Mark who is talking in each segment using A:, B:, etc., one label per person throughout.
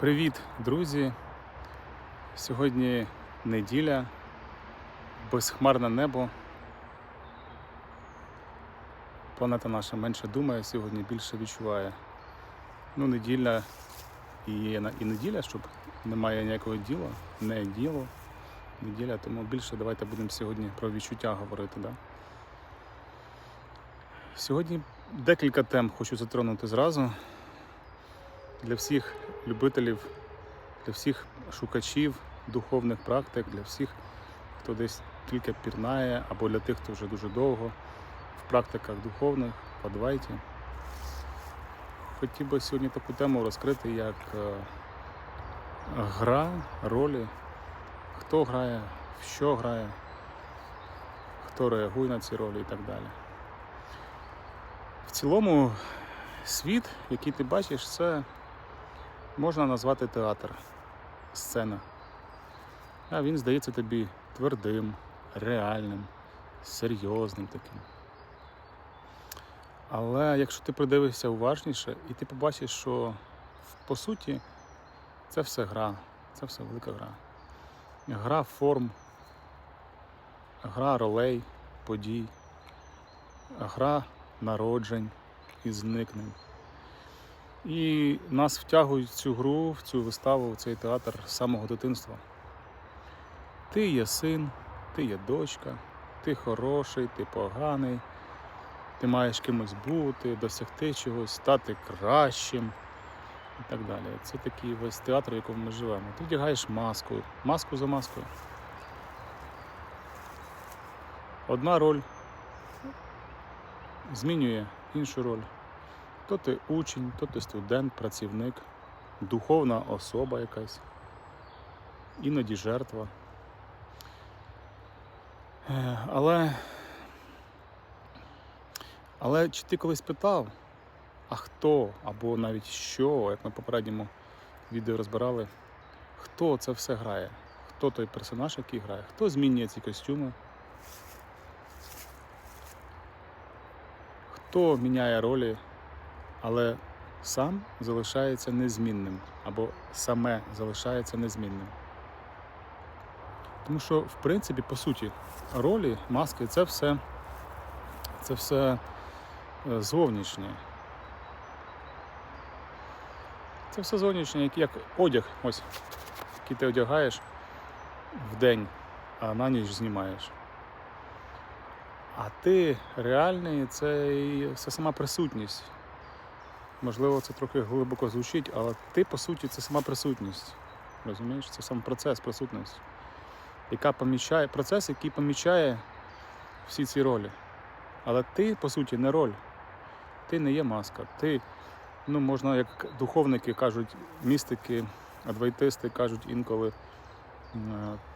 A: Привіт, друзі! Сьогодні неділя, безхмарне небо. Планета наша менше думає, сьогодні більше відчуває. Ну, неділя і є і неділя, щоб немає ніякого діла, не діло. Неділя, тому більше давайте будемо сьогодні про відчуття говорити. Да? Сьогодні декілька тем хочу затронути зразу для всіх любителів, для всіх шукачів духовних практик, для всіх, хто десь тільки пірнає, або для тих, хто вже дуже довго в практиках духовних, в Адвайті. Хотів би сьогодні таку тему розкрити, як е, гра, ролі, хто грає, в що грає, хто реагує на ці ролі і так далі. В цілому світ, який ти бачиш, це можна назвати театр, сцена. А він здається тобі твердим, реальним, серйозним таким. Але якщо ти придивишся уважніше, і ти побачиш, що по суті це все гра, це все велика гра. Гра форм, гра ролей, подій, гра народжень і зникнень. І нас втягують в цю гру, в цю виставу, в цей театр з самого дитинства. Ти є син, ти є дочка, ти хороший, ти поганий, ти маєш кимось бути, досягти чогось, стати кращим і так далі. Це такий весь театр, в якому ми живемо. Ти вдягаєш маску, маску за маскою. Одна роль змінює іншу роль. То ти учень, то ти студент, працівник, духовна особа якась, іноді жертва. Е, Але, але чи ти колись питав, а хто або навіть що, як ми попередньому відео розбирали, хто це все грає? Хто той персонаж, який грає? Хто змінює ці костюми? Хто міняє ролі але сам залишається незмінним або саме залишається незмінним. Тому що, в принципі, по суті, ролі, маски це все, це все е, зовнішнє. Це все зовнішнє, як, одяг, ось, який ти одягаєш в день, а на ніч знімаєш. А ти реальний це і це сама присутність. Можливо, це трохи глибоко звучить, але ти, по суті, це сама присутність. Розумієш? Це сам процес присутності, яка помічає, процес, який помічає всі ці ролі. Але ти, по суті, не роль. Ти не є маска. Ти, ну, можна, як духовники кажуть, містики, адвайтисти кажуть інколи, е,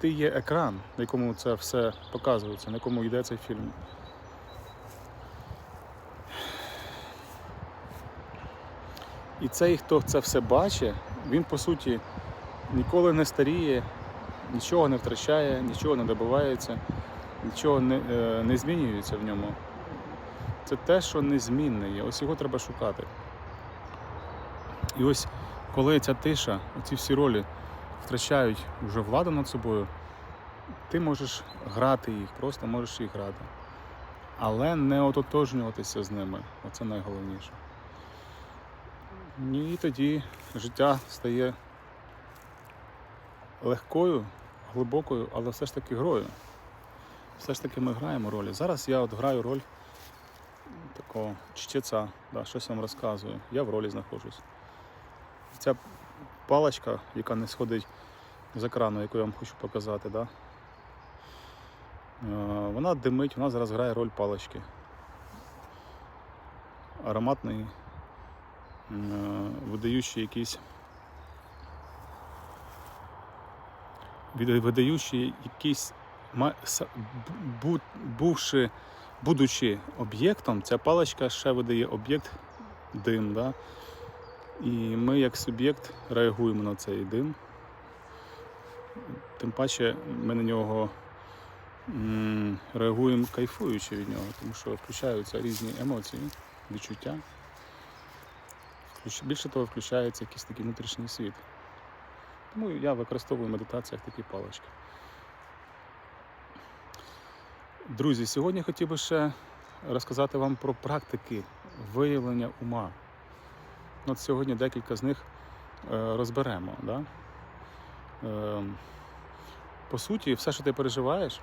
A: ти є екран, на якому це все показується, на якому йде цей фільм. І цей, хто це все бачить, він по суті ніколи не старіє, нічого не втрачає, нічого не добивається, нічого не, е, не змінюється в ньому. Це те, що незмінне є. Ось його треба шукати. І ось коли ця тиша, ці всі ролі втрачають вже владу над собою, ти можеш грати їх, просто можеш їх грати. Але не ототожнюватися з ними. Оце найголовніше. Ну, І тоді життя стає легкою, глибокою, але все ж таки грою. Все ж таки ми граємо ролі. Зараз я от граю роль такого чтеця, да, щось вам розказую. Я в ролі знаходжусь. Ця паличка, яка не сходить з екрану, яку я вам хочу показати, да, е, вона димить, вона зараз грає роль палички. Ароматний видаючи якісь видаючи якісь бувши, будучи об'єктом, ця паличка ще видає об'єкт дим. Да? І ми як суб'єкт реагуємо на цей дим. Тим паче ми на нього реагуємо кайфуючи від нього, тому що включаються різні емоції, відчуття. Більше того, включається якийсь такий внутрішній світ. Тому я використовую в медитаціях такі палички. Друзі, сьогодні хотів би ще розказати вам про практики виявлення ума. От сьогодні декілька з них е, розберемо. Да? Е, по суті, все, що ти переживаєш,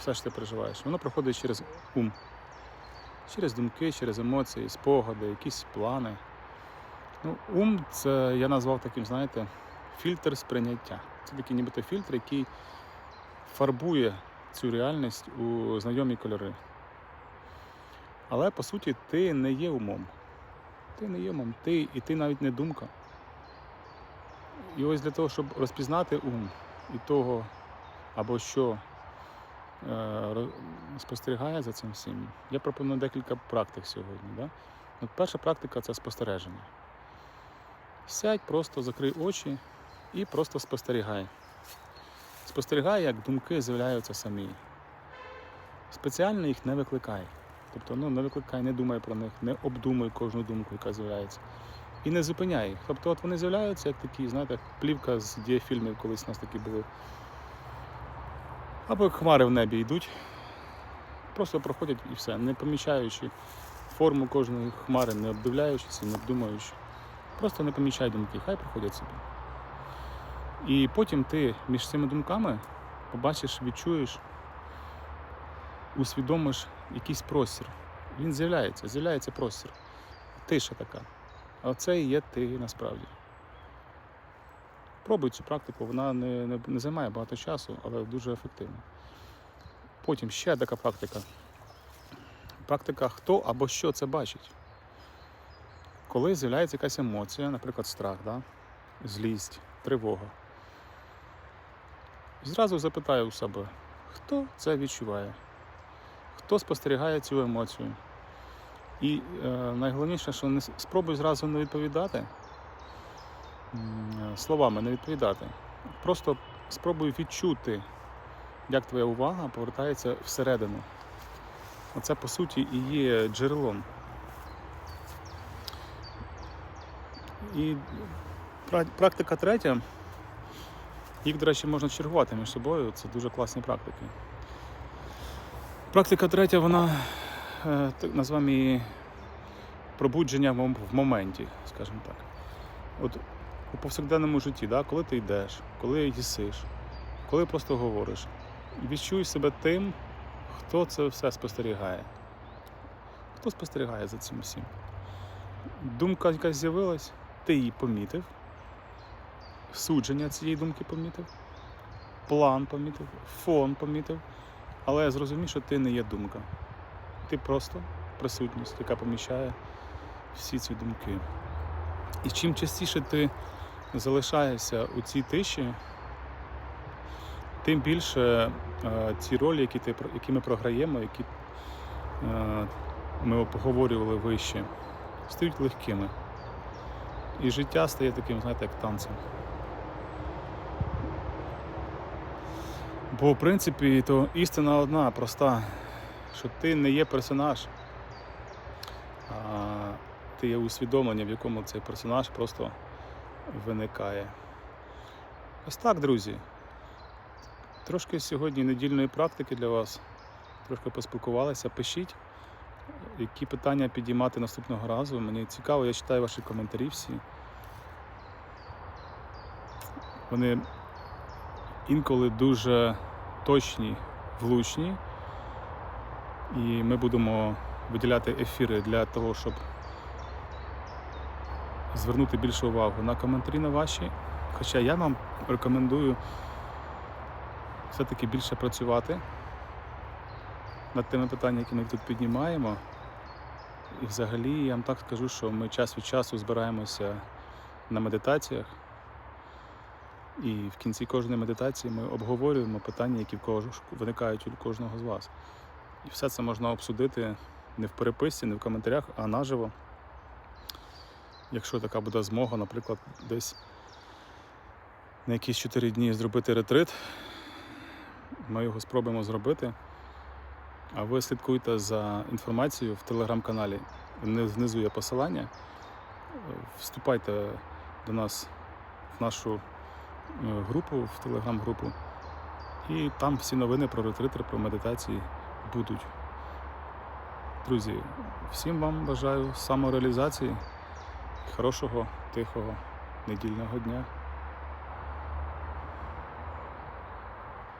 A: все, що ти переживаєш, воно проходить через ум. Через думки, через емоції, спогади, якісь плани. Ну, ум це я назвав таким, знаєте, фільтр сприйняття. Це такий нібито фільтр, який фарбує цю реальність у знайомі кольори. Але по суті ти не є умом. Ти не є умом, ти і ти навіть не думка. І ось для того, щоб розпізнати ум і того, або що е, спостерігає за цим всім, я пропоную декілька практик сьогодні. Да? От перша практика це спостереження. Сядь, просто закрий очі і просто спостерігай. Спостерігай, як думки з'являються самі. Спеціально їх не викликай. Тобто ну, не викликай, не думай про них, не обдумуй кожну думку, яка з'являється. І не зупиняй. Тобто от вони з'являються як такі, знаєте, плівка з дієфільмів, колись у нас такі були. Або як хмари в небі йдуть, просто проходять і все, не помічаючи форму кожної хмари, не обдивляючись і не обдумуючи. Просто не помічай думки, хай проходять собі. І потім ти між цими думками побачиш, відчуєш, усвідомиш якийсь простір. Він з'являється, з'являється простір. Тиша така. А це і є ти насправді. Пробуй цю практику, вона не, не, не займає багато часу, але дуже ефективна. Потім ще така практика. Практика хто або що це бачить. Коли з'являється якась емоція, наприклад, страх, да? злість, тривога. Зразу запитаю у себе, хто це відчуває, хто спостерігає цю емоцію. І е, найголовніше, що не спробуй зразу не відповідати е, словами, не відповідати. Просто спробуй відчути, як твоя увага повертається всередину. Оце по суті і є джерелом. І практика третя. Їх, до речі, можна чергувати між собою. Це дуже класні практики. Практика третя, вона е, так називаємо її пробудження в моменті, скажімо так. От у повсякденному житті, да, коли ти йдеш, коли їсиш, коли просто говориш, відчуй себе тим, хто це все спостерігає. Хто спостерігає за цим всім? Думка якась з'явилась, ти її помітив, судження цієї думки помітив, план помітив, фон помітив, але зрозумів, що ти не є думка. Ти просто присутність, яка поміщає всі ці думки. І чим частіше ти залишаєшся у цій тиші, тим більше е, ці ролі, які, ти, які ми програємо, які е, ми обговорювали вище, стають легкими. І життя стає таким, знаєте, як танцем. Бо, в принципі, то істина одна, проста, що ти не є персонаж, а ти є усвідомлення, в якому цей персонаж просто виникає. Ось так, друзі. Трошки сьогодні недільної практики для вас. Трошки поспілкувалися. Пишіть, які питання підіймати наступного разу. Мені цікаво, я читаю ваші коментарі всі. Вони інколи дуже точні, влучні. І ми будемо виділяти ефіри для того, щоб звернути більше увагу на коментарі на ваші. Хоча я вам рекомендую все-таки більше працювати над тими питаннями, які ми тут піднімаємо. І взагалі я вам так скажу, що ми час від часу збираємося на медитаціях. І в кінці кожної медитації ми обговорюємо питання, які виникають у кожного з вас. І все це можна обсудити не в переписці, не в коментарях, а наживо. Якщо така буде змога, наприклад, десь на якісь 4 дні зробити ретрит, ми його спробуємо зробити. А ви слідкуйте за інформацією в телеграм-каналі. Внизу є посилання. Вступайте до нас в нашу групу, в телеграм-групу. І там всі новини про ретрити, про медитації будуть. Друзі, всім вам бажаю самореалізації, хорошого, тихого недільного дня.